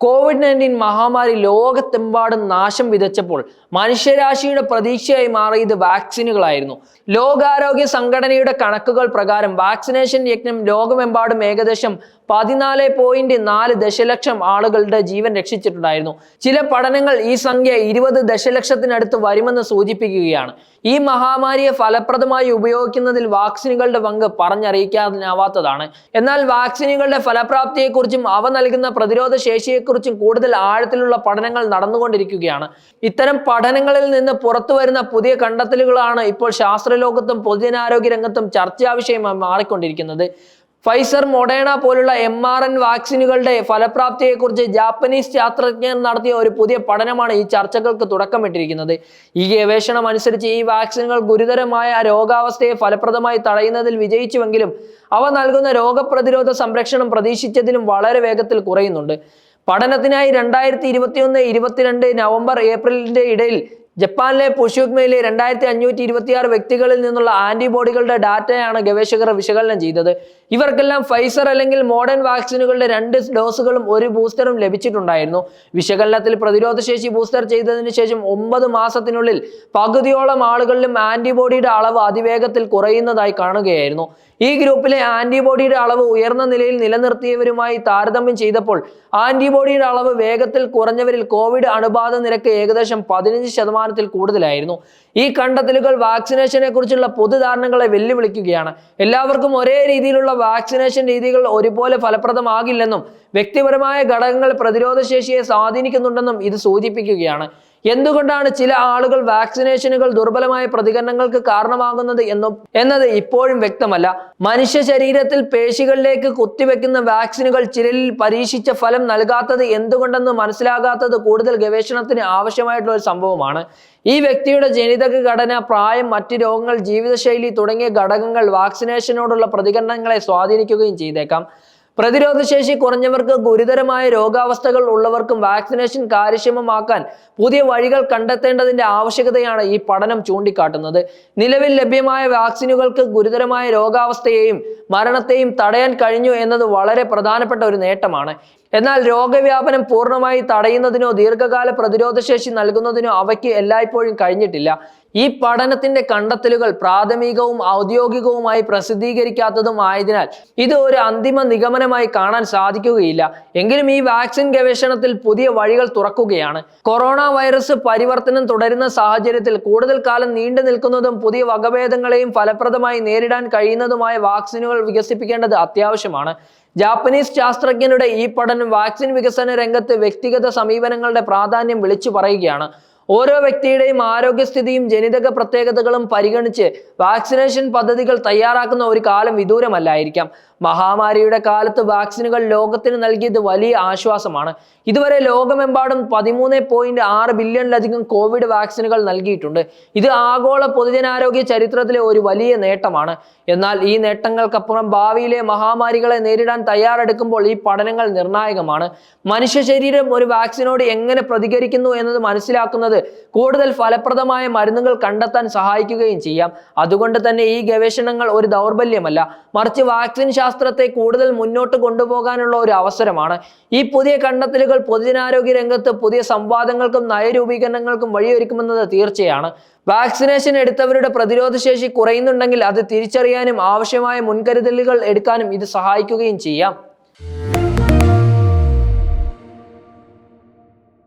Covid nineteen മഹാമാരി ലോകത്തെമ്പാടും നാശം വിതച്ചപ്പോൾ മനുഷ്യരാശിയുടെ പ്രതീക്ഷയായി മാറിയത് വാക്സിനുകളായിരുന്നു. ലോകാരോഗ്യ സംഘടനയുടെ കണക്കുകൾ പ്രകാരം വാക്സിനേഷൻ യജ്ഞം ലോകമെമ്പാടും ഏകദേശം പതിനാല് പോയിന്റ് നാല് ദശലക്ഷം ആളുകളുടെ ജീവൻ രക്ഷിച്ചിട്ടുണ്ടായിരുന്നു. ചില പഠനങ്ങൾ ഈ സംഖ്യ ഇരുപത് ദശലക്ഷത്തിനടുത്ത് വരുമെന്ന് സൂചിപ്പിക്കുകയാണ്. ഈ മഹാമാരിയെ ഫലപ്രദമായി ഉപയോഗിക്കുന്നതിൽ വാക്സിനുകളുടെ പങ്ക് പറഞ്ഞറിയിക്കാനാവാത്തതാണ്. എന്നാൽ വാക്സിനുകളുടെ ഫലപ്രാപ്തിയെക്കുറിച്ചും അവ നൽകുന്ന പ്രതിരോധ ശേഷിയെക്കുറിച്ചും കൂടുതൽ ആഴത്തിലുള്ള പഠനങ്ങൾ നടന്നുകൊണ്ടിരിക്കുകയാണ്. ഇത്തരം പഠനങ്ങളിൽ നിന്ന് പുറത്തു വരുന്ന പുതിയ കണ്ടെത്തലുകളാണ് ഇപ്പോൾ ശാസ്ത്രലോകത്തും പൊതുജനാരോഗ്യ രംഗത്തും ചർച്ചാവിഷയമായി മാറിക്കൊണ്ടിരിക്കുന്നത്. ഫൈസർ മൊഡേണ പോലുള്ള എം ആർ എൻ വാക്സിനുകളുടെ ഫലപ്രാപ്തിയെക്കുറിച്ച് ജാപ്പനീസ് ശാസ്ത്രജ്ഞർ നടത്തിയ ഒരു പുതിയ പഠനമാണ് ഈ ചർച്ചകൾക്ക് തുടക്കമിട്ടിരിക്കുന്നത്. ഈ ഗവേഷണം അനുസരിച്ച് ഈ വാക്സിനുകൾ ഗുരുതരമായ രോഗാവസ്ഥയെ ഫലപ്രദമായി തടയുന്നതിൽ വിജയിച്ചുവെങ്കിലും അവ നൽകുന്ന രോഗപ്രതിരോധ സംരക്ഷണം പ്രതീക്ഷിച്ചതിലും വളരെ വേഗത്തിൽ കുറയുന്നുണ്ട്. പഠനത്തിനായി രണ്ടായിരത്തി ഇരുപത്തിയൊന്ന് ഇരുപത്തിരണ്ട് നവംബർ ഏപ്രിലിന്റെ ഇടയിൽ ജപ്പാനിലെ പുഷുക്മയിലെ രണ്ടായിരത്തി അഞ്ഞൂറ്റി ഇരുപത്തിയാറ് വ്യക്തികളിൽ നിന്നുള്ള ആന്റിബോഡികളുടെ ഡാറ്റയാണ് ഗവേഷകർ വിശകലനം ചെയ്തത്. ഇവർക്കെല്ലാം ഫൈസർ അല്ലെങ്കിൽ മോഡേൺ വാക്സിനുകളുടെ രണ്ട് ഡോസുകളും ഒരു ബൂസ്റ്ററും ലഭിച്ചിട്ടുണ്ടായിരുന്നു. വിശകലനത്തിൽ പ്രതിരോധശേഷി ബൂസ്റ്റർ ചെയ്തതിന് ശേഷം ഒമ്പത് മാസത്തിനുള്ളിൽ പകുതിയോളം ആളുകളിലും ആന്റിബോഡിയുടെ അളവ് അതിവേഗത്തിൽ കുറയുന്നതായി കാണുകയായിരുന്നു. ഈ ഗ്രൂപ്പിലെ ആന്റിബോഡിയുടെ അളവ് ഉയർന്ന നിലയിൽ നിലനിർത്തിയവരുമായി താരതമ്യം ചെയ്തപ്പോൾ ആന്റിബോഡിയുടെ അളവ് വേഗത്തിൽ കുറഞ്ഞവരിൽ കോവിഡ് അണുബാധ നിരക്ക് ഏകദേശം പതിനഞ്ച് ശതമാനത്തിൽ കൂടുതലായിരുന്നു. ഈ കണ്ടെത്തലുകൾ വാക്സിനേഷനെ കുറിച്ചുള്ള പൊതുധാരണകളെ വെല്ലുവിളിക്കുകയാണ്. എല്ലാവർക്കും ഒരേ രീതിയിലുള്ള വാക്സിനേഷൻ രീതികൾ ഒരുപോലെ ഫലപ്രദമാകില്ലെന്നും വ്യക്തിപരമായ ഘടകങ്ങൾ പ്രതിരോധശേഷിയെ സ്വാധീനിക്കുന്നുണ്ടെന്നും ഇത് സൂചിപ്പിക്കുകയാണ്. എന്തുകൊണ്ടാണ് ചില ആളുകൾ വാക്സിനേഷനുകൾ ദുർബലമായ പ്രതികരണങ്ങൾക്ക് കാരണമാകുന്നത് എന്നും എന്നത് ഇപ്പോഴും വ്യക്തമല്ല. മനുഷ്യ ശരീരത്തിൽ പേശികളിലേക്ക് കുത്തിവെക്കുന്ന വാക്സിനുകൾ ചിലരിൽ പരീക്ഷിച്ച ഫലം നൽകാത്തത് എന്തുകൊണ്ടെന്ന് മനസ്സിലാകാത്തത് കൂടുതൽ ഗവേഷണത്തിന് ആവശ്യമായിട്ടുള്ള ഒരു സംഭവമാണ്. ഈ വ്യക്തിയുടെ ജനിതക ഘടന പ്രായം മറ്റ് രോഗങ്ങൾ ജീവിതശൈലി തുടങ്ങിയ ഘടകങ്ങൾ വാക്സിനേഷനോടുള്ള പ്രതികരണങ്ങളെ സ്വാധീനിക്കുകയും ചെയ്തേക്കാം. പ്രതിരോധശേഷി കുറഞ്ഞവർക്ക് ഗുരുതരമായ രോഗാവസ്ഥകൾ ഉള്ളവർക്കും വാക്സിനേഷൻ കാര്യക്ഷമമാക്കാൻ പുതിയ വഴികൾ കണ്ടെത്തേണ്ടതിന്റെ ആവശ്യകതയാണ് ഈ പഠനം ചൂണ്ടിക്കാട്ടുന്നത്. നിലവിൽ ലഭ്യമായ വാക്സിനുകൾക്ക് ഗുരുതരമായ രോഗാവസ്ഥയെയും മരണത്തെയും തടയാൻ കഴിഞ്ഞു എന്നത് വളരെ പ്രധാനപ്പെട്ട ഒരു നേട്ടമാണ്. എന്നാൽ രോഗവ്യാപനം പൂർണമായി തടയുന്നതിനോ ദീർഘകാല പ്രതിരോധശേഷി നൽകുന്നതിനോ അവയ്ക്ക് എല്ലായ്പ്പോഴും കഴിഞ്ഞിട്ടില്ല. ഈ പഠനത്തിന്റെ കണ്ടെത്തലുകൾ പ്രാഥമികവും ഔദ്യോഗികവുമായി പ്രസിദ്ധീകരിക്കാത്തതും ആയതിനാൽ ഇത് ഒരു അന്തിമ നിഗമനമായി കാണാൻ സാധിക്കുകയില്ല. എങ്കിലും ഈ വാക്സിൻ ഗവേഷണത്തിൽ പുതിയ വഴികൾ തുറക്കുകയാണ്. കൊറോണ വൈറസ് പരിവർത്തനം തുടരുന്ന സാഹചര്യത്തിൽ കൂടുതൽ കാലം നീണ്ടു നിൽക്കുന്നതും പുതിയ വകഭേദങ്ങളെയും ഫലപ്രദമായി നേരിടാൻ കഴിയുന്നതുമായ വാക്സിനുകൾ വികസിപ്പിക്കേണ്ടത് അത്യാവശ്യമാണ്. ജാപ്പനീസ് ശാസ്ത്രജ്ഞരുടെ ഈ പഠനം വാക്സിൻ വികസന രംഗത്ത് വ്യക്തിഗത സമീപനങ്ങളുടെ പ്രാധാന്യം വിളിച്ചു പറയുകയാണ്. ഓരോ വ്യക്തിയുടെയും ആരോഗ്യസ്ഥിതിയും ജനിതക പ്രത്യേകതകളും പരിഗണിച്ച് വാക്സിനേഷൻ പദ്ധതികൾ തയ്യാറാക്കുന്ന ഒരു കാലം വിദൂരമല്ലായിരിക്കാം. മഹാമാരിയുടെ കാലത്ത് വാക്സിനുകൾ ലോകത്തിന് നൽകിയത് വലിയ ആശ്വാസമാണ്. ഇതുവരെ ലോകമെമ്പാടും പതിമൂന്ന് പോയിന്റ് ആറ് ബില്യണിലധികം കോവിഡ് വാക്സിനുകൾ നൽകിയിട്ടുണ്ട്. ഇത് ആഗോള പൊതുജനാരോഗ്യ ചരിത്രത്തിലെ ഒരു വലിയ നേട്ടമാണ്. എന്നാൽ ഈ നേട്ടങ്ങൾക്കപ്പുറം ഭാവിയിലെ മഹാമാരികളെ നേരിടാൻ തയ്യാറെടുക്കുമ്പോൾ ഈ പഠനങ്ങൾ നിർണായകമാണ്. മനുഷ്യ ശരീരം ഒരു വാക്സിനോട് എങ്ങനെ പ്രതികരിക്കുന്നു എന്നത് മനസ്സിലാക്കുന്നത് കൂടുതൽ ഫലപ്രദമായ മരുന്നുകൾ കണ്ടെത്താൻ സഹായിക്കുകയും ചെയ്യാം. അതുകൊണ്ട് തന്നെ ഈ ഗവേഷണങ്ങൾ ഒരു ദൗർബല്യമല്ല. മറിച്ച് വാക്സിൻ ശാസ്ത്രത്തെ കൂടുതൽ മുന്നോട്ട് കൊണ്ടുപോകാനുള്ള ഒരു അവസരമാണ്. ഈ പുതിയ കണ്ടെത്തലുകൾ പൊതുജനാരോഗ്യ രംഗത്ത് പുതിയ സംവാദങ്ങൾക്കും നയരൂപീകരണങ്ങൾക്കും വഴിയൊരുക്കുമെന്നത് തീർച്ചയാണ്. വാക്സിനേഷൻ എടുത്തവരുടെ പ്രതിരോധശേഷി കുറയുന്നുണ്ടെങ്കിൽ അത് തിരിച്ചറിയാനും ആവശ്യമായ മുൻകരുതലുകൾ എടുക്കാനും ഇത് സഹായിക്കുകയും ചെയ്യാം.